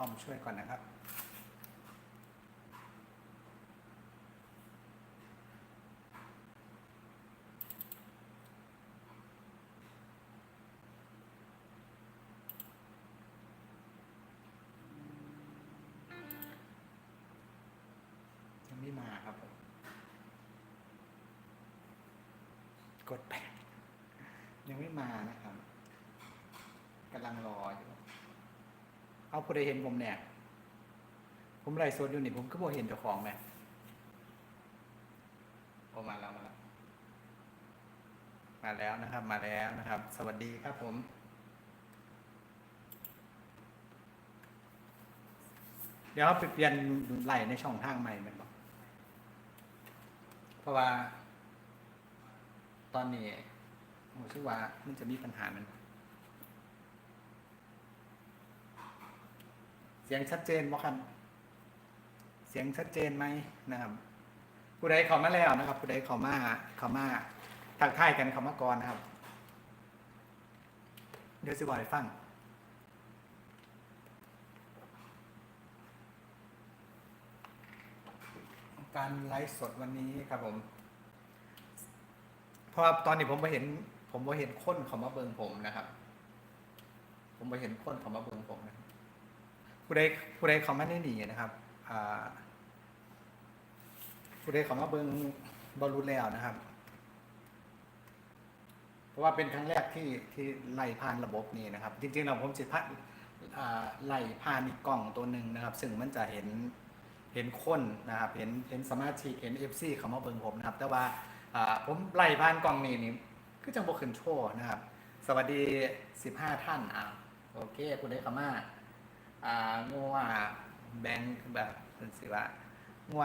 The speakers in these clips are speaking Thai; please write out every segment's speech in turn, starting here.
คอมช่วยก่อนนะครับยังไม่มาครับผมกดแปดยังไม่มานะครับกำลังรออยู่ เอาผู้ใดเห็นผมเนี่ย ผมไล่สดอยู่นี่ผมก็บ่เห็นเจ้าของไหมโอมาแล้วมาแล้วมาแล้วนะครับ มาแล้วนะครับ สวัสดีครับผม เดี๋ยวเราไปเปลี่ยนไล่ในช่องทางใหม่มันบอกเพราะว่า ตอนนี้ผมคิดว่ามันจะมีปัญหามัน เสียงชัดเจนบ่ครับ เสียงชัดเจนไหมนะครับ ผู้ใดเข้ามาแล้วนะครับ ผู้ใดเข้ามาเข้ามาทักทายกันเข้ามาก่อนนะครับ เดี๋ยวสิบอกให้ฟังการไลฟ์สดวันนี้ครับผม เพราะตอนนี้ผมไปเห็น ผมไปเห็นคนเขามาเบิงผมนะครับ ผมไปเห็นคนเขามาเบิงผมนะ ผู้ใดผู้ใดเขามาได้หนีนะครับผู้ใดเขามาเบิงบอลลูนแล้วนะครับ เพราะว่าเป็นครั้งแรกที่ที่ไล่ผ่านระบบนี้นะครับ จริงๆเราผมจะพัดอ่าไล่ผ่านอีกกล่องตัวหนึ่งนะครับ ซึ่งมันจะเห็นเห็นคนนะครับ เห็นเห็นสมาชิกเห็นเอฟซีเขามาเบิงผมนะครับ แต่ว่าผมไล่ผ่านกล่องนี้นี่ก็จังบกขึ้นโชว์นะครับ สวัสดี 15 ท่านอ่าโอเคผู้ใดเข้ามา อ่างัวแบงค์แบบเป็นสิว่างัว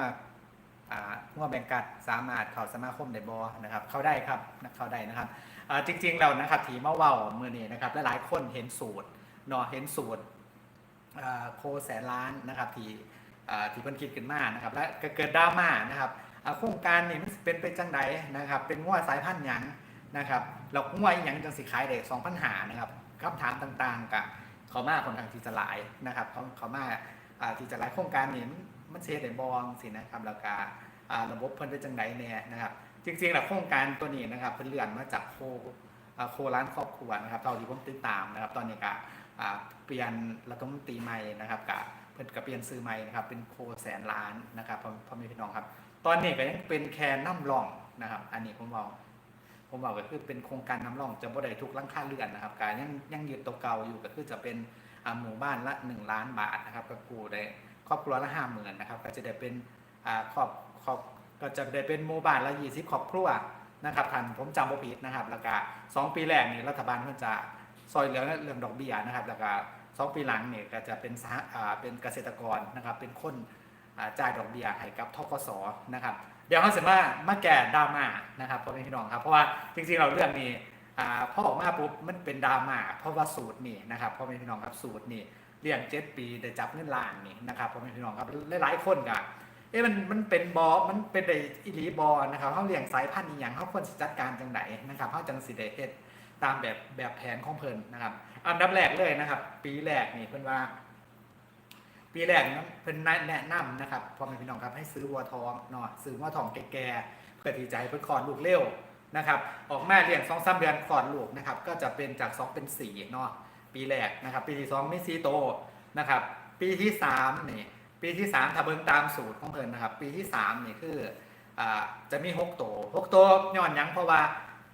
อ่างัวแบงกัดสามารถเข้าสมาคมได้บอนะครับ เข้าได้ครับเข้าได้นะครับอ่าจริงๆเรานะครับถีมาเว้ามือนี้นะครับและหลายคนเห็นสูตรเนาะเห็นสูตรอ่าโคแสนล้านนะครับที่อ่าที่เพิ่นคิดขึ้นมานะครับ และก็เกิดดราม่านะครับอ่าโครงการนี้มันสิเป็นไปจังไดนะครับ เป็นงัวสายพันธุ์หยังนะครับแล้วงัวอีหยังจังสิขายได้2,000หานะครับคำถามต่างๆกับ เขามาคนทางที่จะหลายนะครับเขาเขามาอ่าที่จะหลายโครงการนี้มันมันเสียได้บองสินะครับแล้วก็อ่าระบบเพิ่นเป็นจังไดเนี่ยนะครับ จริงๆแล้วโครงการตัวนี้นะครับเพิ่นเลื่อนมาจากโคอ่าโคร้านครอบครัวนะครับเท่าที่ผมติดตามนะครับ ตอนนี้ก็อ่าเปลี่ยนรัฐมนตรีใหม่นะครับกับเพิ่นก็เปลี่ยนซื้อใหม่นะครับเป็นโคแสนล้านนะครับพ่อแม่พี่น้องครับ ตอนนี้ก็ยังเป็นแค่น้ำรองนะครับ อันนี้ผมบอก ผมบอกก็คือเป็นโครงการน้ำร่องจะบ่ได้ทุกลังคาเรือนนะครับการยังยังยึดตัวเก่าอยู่ก็คือจะเป็นหมู่บ้านละ 1 ล้านบาทนะครับก็กูได้ครอบครัวละห้าหมื่นนะครับก็จะได้เป็นครอบครอบก็จะได้เป็นหมู่บ้านละ20ครอบครัวนะครับท่านผมจำบ่ผิดนะครับแล้วก็สองปีแรกนี่รัฐบาลเพิ่นจะซอยเหลือเรื่องดอกเบี้ยนะครับแล้วก็สองปีหลังเนี่ยก็จะเป็นอ่าเป็นเกษตรกรนะครับเป็นคนจ่ายดอกเบี้ยให้กับทกสนะครับ เดี๋ยวเขาเสร็จมามาแก่ดราม่านะครับพ่อแม่พี่น้องครับ เพราะว่าจริงๆเราเรื่องนี้อ่าพอออกมาปุ๊บมันเป็นดราม่าเพราะว่าสูตรนี่นะครับพ่อแม่พี่น้องครับสูตรนี่เลี้ยงเจ็ดปีได้จับเงินล้านนี่นะครับพ่อแม่พี่น้องครับหลายๆคนก็เอ๊ะมันมันเป็นบอมันเป็นได้อิลีบอนะครับเขาเลี้ยงสายพันธุ์อีหยังเขาควรจัดการจังไหนนะครับเขาจังสิได้เฮ็ดตามแบบแบบแผนของเพิ่นนะครับ อันดับแรกเลยนะครับ ปีแรกนี่เพิ่นว่า ปีแรกนะเพิ่นแนะนำนะครับพ่อแม่พี่น้องครับให้ซื้อวัวทองเนาะซื้อวัวทองแก่ๆเพื่อที่จะให้เพิ่นคลอดลูกเร็วนะครับ ออกมาเลี้ยงสองสามเดือนคลอดลูกนะครับ ก็จะเป็นจาก2เป็น4เนาะปีแรกนะครับ ปีที่2มีสีโตนะครับ ปีที่3นี่ปีที่3ถ้าเบิ่งตามสูตรของเพิ่นนะครับ ปีที่3นี่คืออ่าจะมี6โต6โตย้อนยังเพราะว่า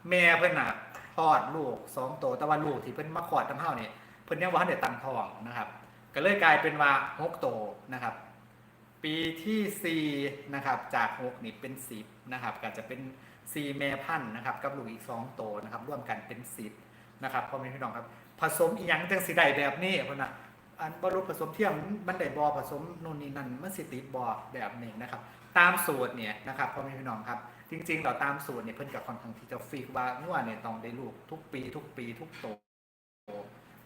แม่เพิ่นน่ะคลอดลูก2โตแต่ว่าลูกที่เพิ่นมาคลอดนํเฮานี่เพิ่นยังบ่ทันได้ตั้งทองนะครับ ก็เลยกลายเป็นว่า6โตนะครับ ปีที่4นะครับจาก6นี่เป็น10นะครับก็จะเป็น4แม่พันธุ์นะครับกับลูกอีก2โตนะครับร่วมกันเป็น10นะครับพ่อแม่พี่น้องครับ ผสมอีหยังจังสิได้แบบนี้เพิ่นน่ะอันบรูผสมเทียมมันได้บ่ผสมนู่นนี่นั่นมันสิติดบ่แบบนี้นะครับตามสูตรเนี่ยนะครับพ่อแม่พี่น้องครับจริงๆเราตามสูตรเนี่ยเพิ่นก็ค่อนข้างที่จะฟิกว่างัวเนี่ยต้องได้ลูกทุกปี ทุกปี ทุกโต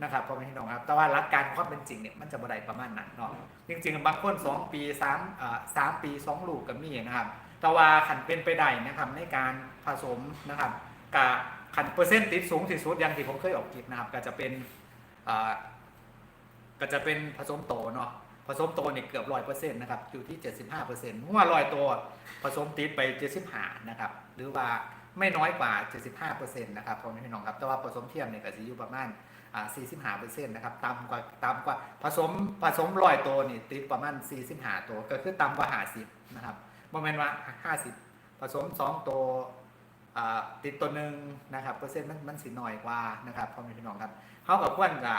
นะครับพ่อแม่พี่น้องครับ แต่ว่าหลักการความเป็นจริงเนี่ยมันจะบ่ได้ประมาณนั้นเนาะจริงๆบางคน2ปี3อ่า3ปี 2 ลูกก็มีนะครับ แต่ว่าขันเป็นไปได้นะครับในการผสมนะครับกับขันเปอร์เซ็นต์ติดสูงที่สุดอย่างที่ผมเคยออกคลิปนะครับ ก็จะเป็นอ่าก็จะเป็นผสมโตเนาะผสมโตเนี่ยเกือบร้อยเปอร์เซ็นต์นะครับอยู่ที่75เปอร์เซ็นต์หัวลอยตัวผสมติดไป75นะครับหรือว่าไม่น้อยกว่า75เปอร์เซ็นต์นะครับพ่อแม่พี่น้องครับแต่ว่าผสมเทียมเนี่ยก็จะอยู่ประมาณ 45เปอร์เซ็นต์นะครับต่ำกว่าต่ำกว่าผสมผสมลอยตัวนี่ติดประมาณ 45 ตัว ก็คือต่ำกว่า 50 นะครับโมเมนต์ว่า 50 ผสม 2 ตัวติดตัวหนึ่งนะครับเปอร์เซ็นต์มันมันสิน้อยกว่านะครับพ่อแม่พี่น้องครับเขากับควรจะ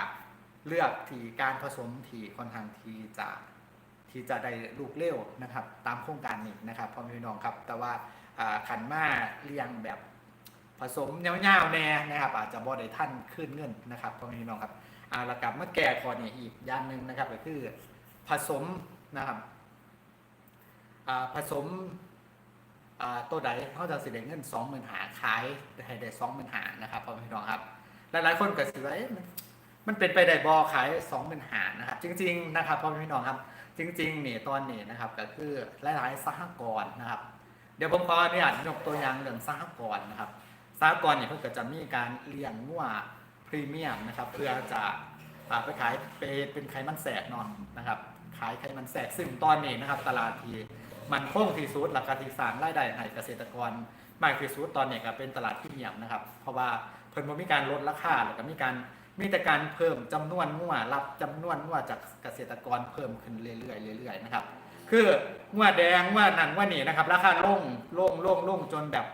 เลือกที่การผสมที่ค่อนข้างที่จะที่จะได้ลูกเร็วนะครับ ตามโครงการนี้นะครับพ่อแม่พี่น้องครับ แต่ว่าอ่าขันมาเรียงแบบ ผสมเงาวๆแน่นะครับ อาจจะบ่ได้ท่านขึ้นเงินนะครับพ่อแม่พี่น้องครับอ่าล้วกลับมาแก่ข้อนี้อีกอย่างหนึ่งนะครับ ก็คือผสมนะครับอ่าผสมอ่าตัวใดเขาจะสิได้เงินสองหมื่นหาขายให้ได้สองหมื่นหานะครับพ่อพี่น้องครับ หลายๆคนก็สิว่าเอ๊ะมันมันเป็นไปได้บอขายสองหมื่นหานะครับ จริง ๆ นะครับพ่อพี่น้องครับ จริงๆนี่ยตอนนี้นะครับ ก็คือหลายๆสหกรณ์นะครับ เดี๋ยวผมขออนุญาตยกตัวอย่างเรื่องสหกรณ์นะครับ สหกรณ์เนี่ยเพิ่งก็จะมีการเลี้ยงงัวพรีเมียมนะครับ เพื่อจะไปขายเป็นเป็นไขมันแสกเนาะนะครับ ขายไขมันแสกซึ่งตอนนี้นะครับ ตลาดทีมันคงที่สุดราคาที่สางรายได้ให้เกษตรกรมากที่สุดตอนนี้ก็เป็นตลาดที่เงียบนะครับ เพราะว่าเพิ่นมีการลดราคาแล้วก็มีการมีแต่การเพิ่มจำนวนงัวรับจำนวนงัวจากเกษตรกรเพิ่มขึ้นเรื่อยๆเรื่อยๆนะครับ คืองัวแดงงัวนั่นงัวนี่นะครับ ราคาลงลงลงลงจนแบบ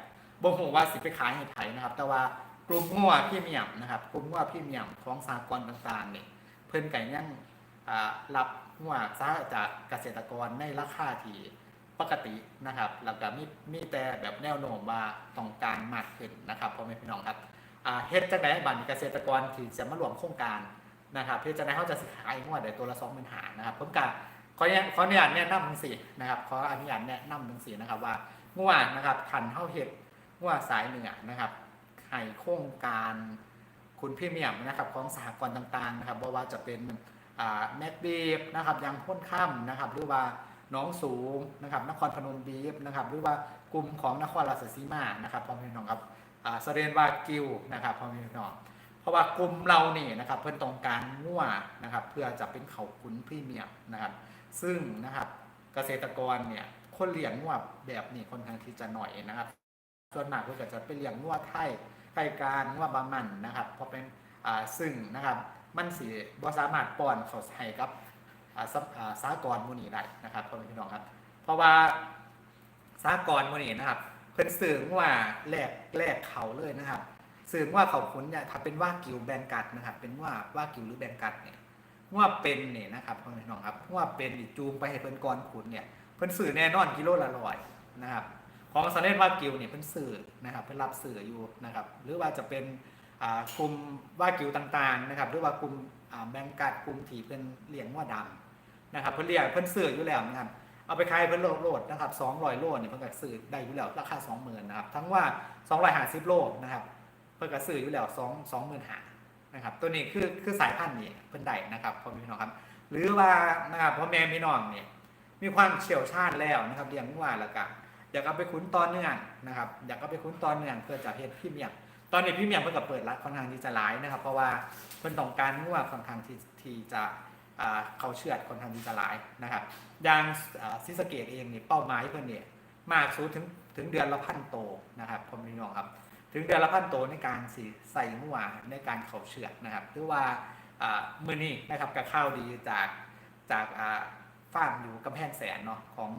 บ่ฮู้ว่าสิไปขายให้ไผนะครับ แต่ว่ากลุ่มงัวพรีเมียมนะครับกลุ่มงัวพรีเมียมของสากลต่างๆนี่ยเพิ่นก็ยังอ่ารับงัวซะจากเกษตรกรในราคาที่ปกตินะครับแล้วก็มีมีแต่แบบแนวโน้มว่าต้องการมากขึ้นนะครับพ่อแม่พี่น้องครับเฮ็ดจังไดบัตรเกษตรกรที่จะมารวมโครงการนะครับเพื่อจะได้เขาจะสขายงวดได้ตัวละสองหมื่นหานะครับผมกะขออนุญาตขออนุญาตแนะนำทั้งสี่นะครับขออนุญาตแนะนำทั้งสี่นะครับว่างวดนะครับขันเข้าเฮ็ด วดสายเหนือนะครับให้โครงการคุณพี่เมียมนะครับของสหกรณ์ต่างๆนะครับบ่ว่าจะเป็นแมกบีบนะครับยางพ่นค่ำนะครับหรือว่าน้องสูงนะครับนครพนมบีฟนะครับหรือว่ากลุ่มของนครราชสีมานะครับพ่อแม่พี่น้องครับอ่าสเรนวากิวนะครับพ่อแม่พี่น้องเพราะว่ากลุ่มเรานี่นะครับเพิ่นต้องการงัวนะครับเพื่อจะเป็นเขาขุนพรีเมียมนะครับซึ่งนะครับเกษตรกรเนี่ยคนเลี้ยงงัวแบบนี้คนข้างที่จะหน่อยนะครับ ส่วนมากเพิ่นก็จะไปเลี้ยงงัวไทยไทยการงัวบามันนะครับเพราะเป็นอ่าซึ่งนะครับมันสิบ่สามารถป้อนเขาให้กับอ่าซ่าสากรมูนีได้นะครับพ่อแม่พี่น้องครับ เพราะว่าสากรมูนีนะครับเพิ่นสื่อว่าแลกแลกเขาเลยนะครับสื่อว่าเขาขุนเนี่ยถ้าเป็นว่ากิวแบงกัดนะครับ เป็นว่าว่ากิวหรือแบงกัดเนี่ยว่าเป็นเนี่ยนะครับพ่อแม่พี่น้องครับว่าเป็นจูงไปให้เพิ่นกรขุนเนี่ยเพิ่นสื่อแน่นอนกิโลละร้อยนะครับ ของสเลนว่ากิวเนี่ยเพิ่นสื่อนะครับเพิ่นรับสื่ออยู่นะครับ หรือว่าจะเป็นกลุ่มว่ากิวต่างๆนะครับ หรือว่ากลุ่มแบงกัดกลุ่มที่เพิ่นเหลี้ยงว่าดำนะครับเพิ่นเรียกเพิ่นซื้ออยู่แล้วนะครับเอาไปขายเพิ่นโลดโลดนะครับ200โลดเนี่ยเพิ่นก็ซื้อได้อยู่แล้วราคา20,000นะครับทั้งว่า250โลนะครับเพิ่นก็ซื้ออยู่แล้ว2 20,000หานะครับตัวนี้คือคือสายพันธุ์นี่เพิ่นได้นะครับพ่อม่พี่น้องครับ หรือว่านะครับพ่อแม่พี่น้องเนี่ยมีความเชี่ยวชาญแล้วนะครับเลี้ยงวัวแล้วก็ อยากเอาไปคุ้นตอนเนื่องนะครับ อยากเอาไปคุ้นตอนเนื่องเพื่อจะเฮ็ดพี่เมียมตอนนี้พี่เมียมเพิ่นก็เปิดรับค่อนข้างที่จะหลายนะครับ เพราะว่าเพิ่นต้องการงัวค่อนข้างที่ที่จะเขาเชือดคนทำดีจะหลายนะครับอย่างซิสเกตเองนี่เป้าหมายเพื่อนเนี่ยมากสูงถึงถึงเดือนละพันโตนะครับพ่อพี่น้องครับ ถึงเดือนละพันโตในการสีใส่หัวในการเขาเชือดนะครับหรือว่าอ่ามือนี้นะครับกับข้าวดีจากจากอ่าฟาร์มอยู่กำแพงแสนเนาะของ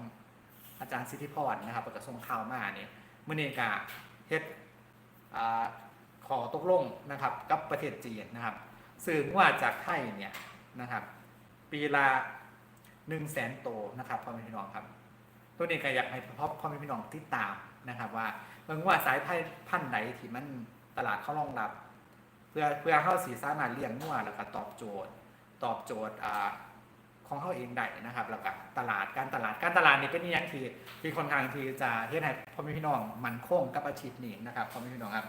อาจารย์สิทธิพรนะครับประกาศส่งข่าวมาเนี่ยมือนี้กาเฮ็ดขอตกลงนะครับกับประเทศจีนนะครับสื่อว่าจากไทยเนี่ยนะครับปีละหนึ่งแสนโตนะครับพ่อแม่พี่น้องครับ ตัวนี้ก็อยากให้พ่อพ่อแม่พี่น้องติดตามนะครับ ว่าเมื่อว่าสายพันธุ์ไหนที่มันตลาดเขารองรับ เพื่อเพื่อเข้าสีสามารถเลี้ยงงัวแล้วก็ตอบโจทย์ ตอบโจทย์อ่า ของเขาเองได้นะครับ แล้วก็ตลาดการตลาดการตลาดนี่เป็นอหยังที่ที่ค่อนข้างที่จะเฮ็ดให้พ่อแม่พี่น้องมันคงกับอาชีพนี้นะครับพ่อแม่พี่น้องครับ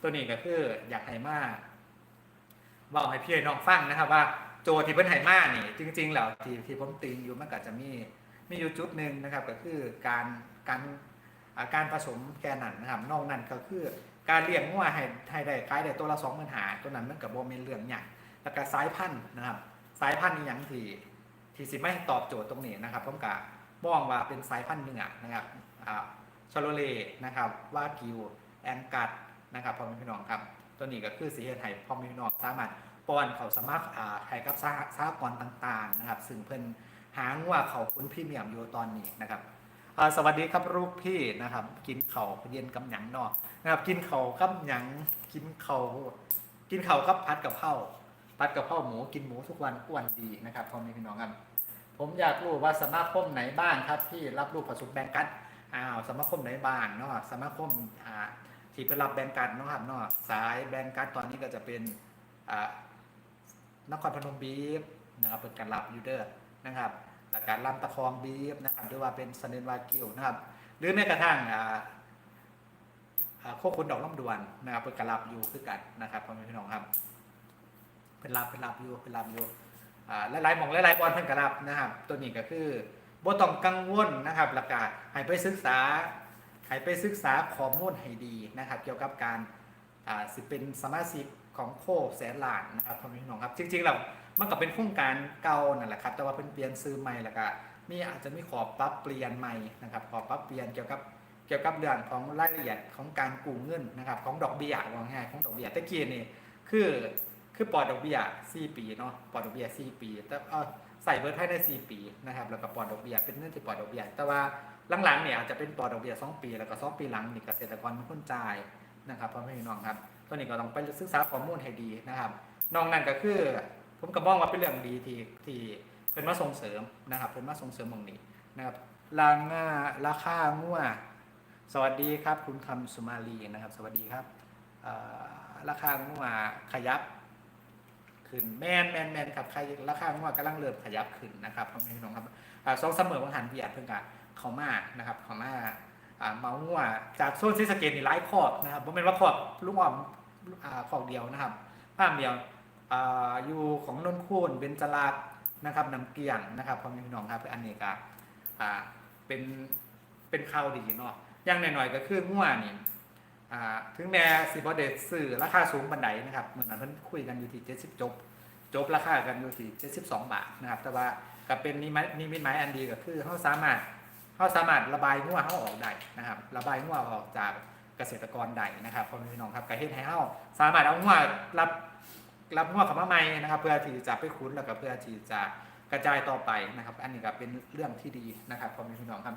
ตัวนี้ก็คืออยากให้มาบอกให้พี่น้องฟังนะครับ ว่าโจทย์ที่เพิ่นให้มานี่ จริง ๆ แล้วที่ที่ผมติงอยู่มันก็จะมีมีอยู่จุดหนึ่งนะครับ ก็คือการการการผสมแค่นั้นนะครับนอกนั้นก็คือการเลี้ยงงัวให้ให้ได้ขายได้ตัวละสองหมื่นหาตัวนั้นมันกับโบเมนเรื่องใหญ่แล้วก็สายพันธุ์นะครับ สายพันธุ์อหย่างที่ ที่สิไม่ตอบโจทย์ตรงนี้นะครับผมกะมองว่าเป็นสายพันธุ์เนื้อนะครับอ่าชาโลเลนะครับวากิวแองกัดนะครับพ่อแม่พี่น้องครับ ตัวนี้ก็คือสีเฮ็ดให้พ่อแม่พี่น้องสามารถป้อนเขาสามารถอ่าให้กับสหสหกรต่างๆนะครับซึ่งเพิ่นหางว่าเขาคุณพี่เมียมอยู่ตอนนี้นะครับสวัสดีครับลูกพี่นะครับ กินเขาเย็นกับหยังนอกนะครับ กินเขากับหยังกินเขากินเข่ากับพัดกับเผาพัดกับเผาหมูกินหมูทุกวันอ้วนดีนะครับพ่อแม่พี่น้องครับ ผมอยากรู้ว่าสมาคมไหนบ้างครับที่รับลูกผสมแบงกัดอ้าวสมาคมไหนบ้างเนาะสมาคมอ่าที่ไปรับแบงก์การเนาะครับเนาะสายแบงก์การตอนนี้ก็จะเป็นอ่านครพนมบีฟนะครับเป็นการรับยูเดอร์นะครับแต่การลำตะคองบีฟนะครับหรือว่าเป็นสเนนวากิวนะครับ หรือแม้กระทั่งอ่าโคคุณดอกลำดวนนะครับเป็นการรับอยู่คือกันนะครับพ่อแม่พี่น้องครับเป็นรับเป็นรับอยู่เป็นรับอยู่ หลายๆหมองหลายๆบอลเพิ่นกรับนะครับ ตัวนี้ก็คือบ่ต้องกังวลนะครับแล้วก็ให้ไปศึกษาให้ไปศึกษาข้อมูลให้ดีนะครับ เกี่ยวกับการอ่าสิเป็นสมาชิกของโคแสนล้านนะครับพ่อแม่พี่น้องครับ จริงๆแล้วมันก็เป็นโครงการเก่านั่นแหละครับ แต่ว่าเป็นเปลี่ยนซื้อใหม่แล้วก็มีอาจจะมีขอปรับเปลี่ยนใหม่นะครับ ขอปรับเปลี่ยนเกี่ยวกับเกี่ยวกับเรื่องของรายละเอียดของการกู้เงินนะครับ ของดอกเบี้ยว่าง่ายของดอกเบี้ยตะกี้นี่คือ คือปอดดอกเบี้ย4ปีเนาะปอดดอกเบี้ย4ปี แต่เอาใส่เบิร์ดภายใน4ปีนะครับแล้วก็ปอดดอกเบี้ยเป็นเงินที่ปอดดอกเบี้ยแต่ว่าหลังๆเนี่ยอาจจะเป็นปอดดอกเบี้ย2ปี แล้วก็2ปีหลังนี่เกษตรกรเป็นคนจ่ายนะครับพ่อแม่พี่น้องครับตัวนี้ก็ต้องไปศึกษาข้อมูลให้ดีนะครับนอกนั้นก็คือ ผมก็มองว่าเป็นเรื่องดีที่ที่เป็นมาส่งเสริมนะครับเป็นมาส่งเสริมหมองนี้นะครับรางาราคางัวสวัสดีครับ คุณคำสุมาลีนะครับ สวัสดีครับราคางัวขยับ ขึ้นแมนแมนแมนครับใครราคางัวกำลังเริ่มขยับขึ้นนะครับพ่อแม่พี่น้องครับอ่าสองเสมอวังหันเบียดเพิ่งกันเขามานะครับเขามาอ่าเมาหัวจากโซนซีสเกตนี่หลายขอบนะครับผมเป็นว่าขอบลูกอ่อมขอบเดียวนะครับภาพเดียวอยู่ของนนคูนเบญจรักษ์นะครับน้ำเกลียงนะครับพ่อแม่พี่น้องครับอันนี้ก็เป็นเป็นข่าวดีเนาะอย่างหน่อยๆก็คืองัวนี่ อ่าถึงแม้สิบเดตสื่อราคาสูงบันไดนะครับเหมือนนั้นเพิ่นคุยกันอยู่ที่70จบ จบราคากันอยู่ที่72บาทนะครับ แต่ว่าก็เป็นนิมิตนิมิตหมายอันดีก็คือเขาสามารถเขาสามารถระบายงัวเขาออกได้นะครับ ระบายงัวออกจากเกษตรกรได้นะครับพ่อแม่พี่น้องครับกระเฮ็ดให้เขาสามารถเอางัวรับรับงัวเข้ามาใหม่นะครับ เพื่อที่จะไปคุ้นแล้วก็เพื่อที่จะกระจายต่อไปนะครับ อันนี้ก็เป็นเรื่องที่ดีนะครับพ่อแม่พี่น้องครับ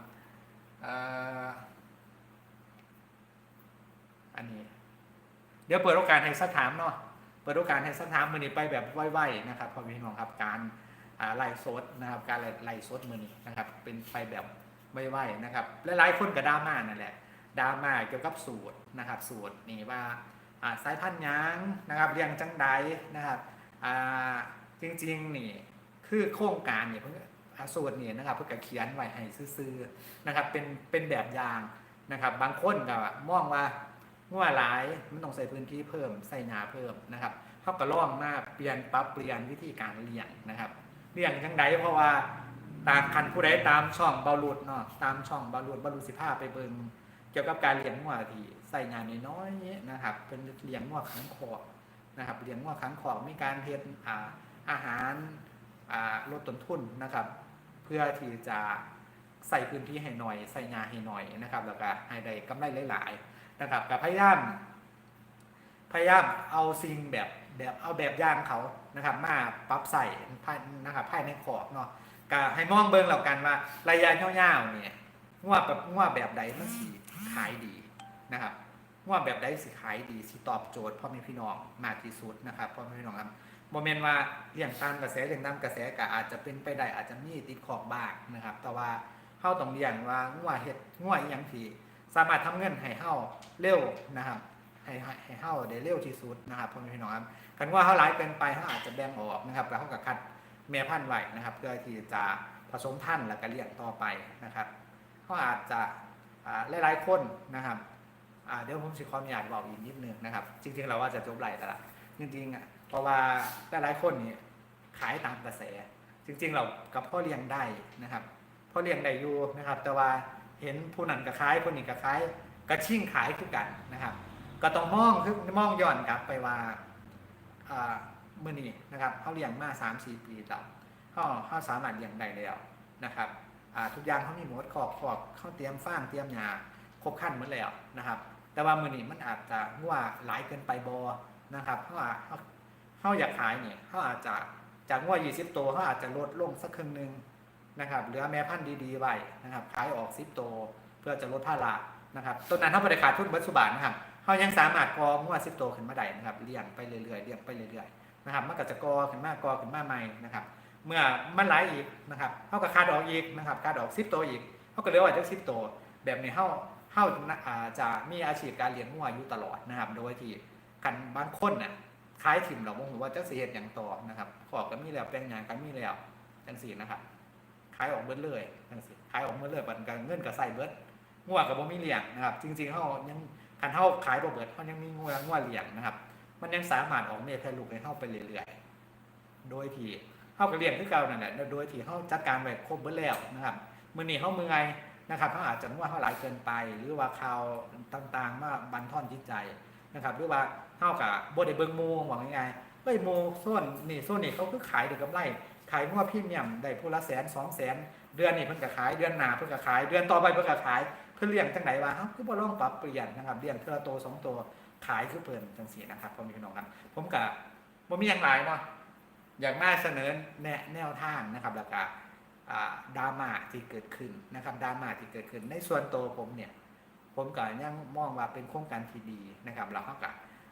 อันนี้ เดี๋ยวเปิดโอกาสให้สักถามเนาะเปิดโอกาสให้สักถามมือนี้ไปแบบไวๆนะครับพอแม่พี่น้องครับการไล่สดนะครับ การไล่สดมือนี้นะครับ เป็นไปแบบไม่ไหวนะครับหลายๆคนก็ดราม่านั่นแหละดราม่าเกี่ยวกับสูตรนะครับ สูตรนี่ว่าสายพันธุ์ยังนะครับเรียงจังใดนะครับจริงๆนี่คือโครงการเนี่ยเพิ่งอ่าสูตรเนี่ยนะครับเพื่อเขียนไว้ให้ซื่อๆนะครับเป็นเป็นแบบอย่างนะครับ บางคนก็มองว่า ง่วหลายมันต้องใส่พื้นที่เพิ่มใส่นาเพิ่มนะครับเขาก็ล่องมาเปลี่ยนปรับเปลี่ยนวิธีการเลี้ยงนะครับเลี้ยงจังใดเพราะว่าตามคันผู้ใดตามช่องบอลลูดเนาะตามช่องบอลลูดบอลลูดสิพาไปเบิงเกี่ยวกับการเลี้ยงงัวที่ใส่งานน้อยๆนะครับ เป็นเลี้ยงงัวขังคอกนะครับเลี้ยงงัวขังคอกมีการเทศอ่าอาหารลดต้นทุนนะครับ เพื่อที่จะใส่พื้นที่ให้หน่อย ใส่งานให้หน่อยนะครับ แล้วก็ให้ได้กำไรหลายๆ นะครับกับพยายามพยายามเอาสิ่งแบบแบบเอาแบบย่างเขานะครับ มาปรับใส่ภายนะครับภายในขอบเนาะก็ให้มองเบิ่งแล้วกันว่าระยะยาวๆเนี่ยงวดแบบงวดแบบใดมันสิขายดีนะครับงวดแบบใดสิขายดีสิตอบโจทย์พ่อแม่พี่น้องมากที่สุดนะครับพ่อแม่พี่น้องครับโมเมนต์ว่าเลี้ยงตามกระแสเลี้ยงตามกระแสก็อาจจะเป็นไปได้อาจจะมีติดขอบบ้างนะครับ แต่ว่าเฮาต้องเลี้ยงว่างวดเฮ็ดงวดอหยังที่ สามารถทำเงินให้เฮาเร็วนะครับให้ให้ให้เฮาได้เร็วที่สุดนะครับพ่อแม่พี่น้องครับกันว่าเฮาหลายเกินไปเฮาอาจจะแบ่งออกนะครับแล้วเฮาก็คัดแม่พันธุ์ไว้นะครับ เพื่อที่จะผสมพันธุ์แล้วก็เลี้ยงต่อไปนะครับเขาอาจจะหลายๆคนนะครับเดี๋ยวผมสิขออนุญาตบอกอีกนิดนึงนะครับ จริงๆเราว่าจะจบไหลแล้วล่ะจริงๆอะเพราะว่าหลายๆคนนี่ขายตามกระแส จริงๆเรากับพ่อเลี้ยงได้นะครับพ่อเลี้ยงได้อยู่นะครับ แต่ว่า เห็นผู้นั้นก็ขายผู้นี้ก็ขายก็ชิ่งขายคือกันนะครับ ก็ต้องมองคือมองย้อนกลับไปว่าอ่ามื่อนี้นะครับเขาเลี้ยงมา3 4ปีแล้วเขาเขาสามารถเลี้ยงได้แล้วนะครับทุกอย่างเขามีหมดขอบขอบเขาเตรียมฟางเตรียมหญ้าครบครันหมดแล้วนะครับ แต่ว่าเมื่อนี้มันอาจจะว่าหลายเกินไปบอนะครับเขาอาเขาเขาอยากขายเนี่ยเขาอาจจะจากงว่า20ตัวเขาอาจจะลดลงสักครึ่งหนึ่ง นะครับเหลือแม่พันธุ์ดีๆไว้นะครับขายออก10ตัวเพื่อจะลดภาระนะครับต้นนั้นเขาบริขาดทุนเบัตสุบานนะครับเขายังสามารถกองว่า10ตัวขึ้นมาได้นะครับเลี้ยงไปเรื่อยๆเลี้ยงไปเรื่อยๆนะครับมันก็จะกอขึ้นมากอขึ้นมาใหม่นะครับ เมื่อมันไหลอีกนะครับเขาก็คาดออกอีกนะครับคาดออก10ตัวอีกเขาก็เหลือไว้จัก10ตัวแบบนี้เขาเขาจะมีอาชีพการเลี้ยงงัวอยู่ตลอดนะครับ โดยที่กันบางคนน่ะขายถิ่มเราบ่รู้ว่าเจะเสียอย่างต่อนะครับขอบก็มีแล้วแปลงงานก็มีแล้วจังสีนะครับายออกเบิดเลยจังสี่ขายออกเบิดเลยบัดกันเงินก็ใส่เบิดงัวก็บ่มีเลี้ยงนะครับ จริงๆเขายังคันเฮาขายบ่เบิดเขายังมีงัวงัวเลี้ยงนะครับ มันยังสามารถออกเมฆให้ลูกให้เฮาไปเรื่อยๆโดยที่เฮาก็เลี้ยงคือเก่านั่นแหละโดยที่เฮาจัดการไว้ครบเบิดแล้วนะครับมื้อนี้เฮาเมื่อยนะครับเขาอาจจะว่าเฮาหลายเกินไป หรือว่าข่าวต่างๆมาบันทอนจิตใจนะครับ หรือว่าเท่ากับบ่ได้เบิ่งมูหวังยังไงเฮ้ยมูส่วนนี่ส่วนนี่เขาคือขายได้กำไร ขายงัวพรีเมียมได้ผู้ละแสนสองแสนเดือนนี้เพิ่นก็ขายเดือนหน้าเพิ่นก็ขาย เดือนต่อไปเพิ่นก็ขาย เพิ่นเลี้ยงจังไดวะเอ้าคือบ่ลองปรับเปลี่ยนนะครับเลี้ยงเทื่อโตสองตัวขายคือเพิ่นจังซี่นะครับพ่อแม่พี่น้องครับผมก็บ่มีหยังหลายเนาะอยากมาเสนอแนะแนวทางนะครับแล้วก็อ่าดราม่าที่เกิดขึ้นนะครับดราม่าที่เกิดขึ้น ในส่วนตัวผมเนี่ย ผมก็ยังมองว่าเป็นโครงการที่ดีนะครับเราก็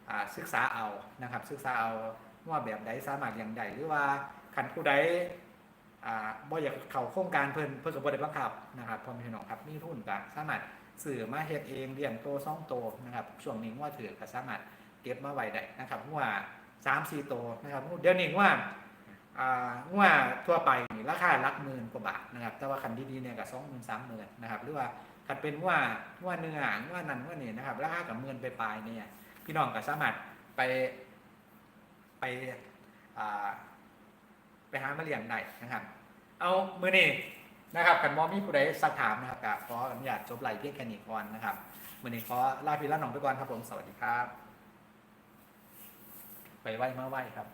อ่าศึกษาเอานะครับ ศึกษาเอาว่าแบบใดสามารถอย่างใดหรือว่า คันผู้ใดอ่าบ่อยากเข้าโครงการเพิ่นเพิ่นก็บ่ได้บังคับนะครับพอแม่พี่น้องครับมีทุนก็สามารถซื้อมาเฮ็ดเองเลี้ยงโตสองโตนะครับช่วงนี้ว่าถือก็สามารถเก็บมาไว้ได้นะครับว่า3 4โตนะครับเดี๋ยวนี้ว่าอ่าว่าทั่วไปนี่ราคาหลักหมื่นกว่าบาทนะครับ แต่ว่าคันดีๆเนี่ยก็20,000 30,000นะครับหรือว่าถ้าเป็นว่าว่าเนื้อว่านั่นว่านี่นะครับราคากับเงินไปปลายเนี่ยพี่น้องก็สามารถไปไปอ่า ไปหามาเลี้ยงได้นะครับ เอามือนี่นะครับกันมอมีผู้ใดสักถามนะครับก็ขออนุญาตจบไลฟ์เพียงแค่นี้ก่อนนะครับมือนี้ขอลาพี่ลาน้องไปก่อนครับผมสวัสดีครับ ไปไหวมาไหวครับ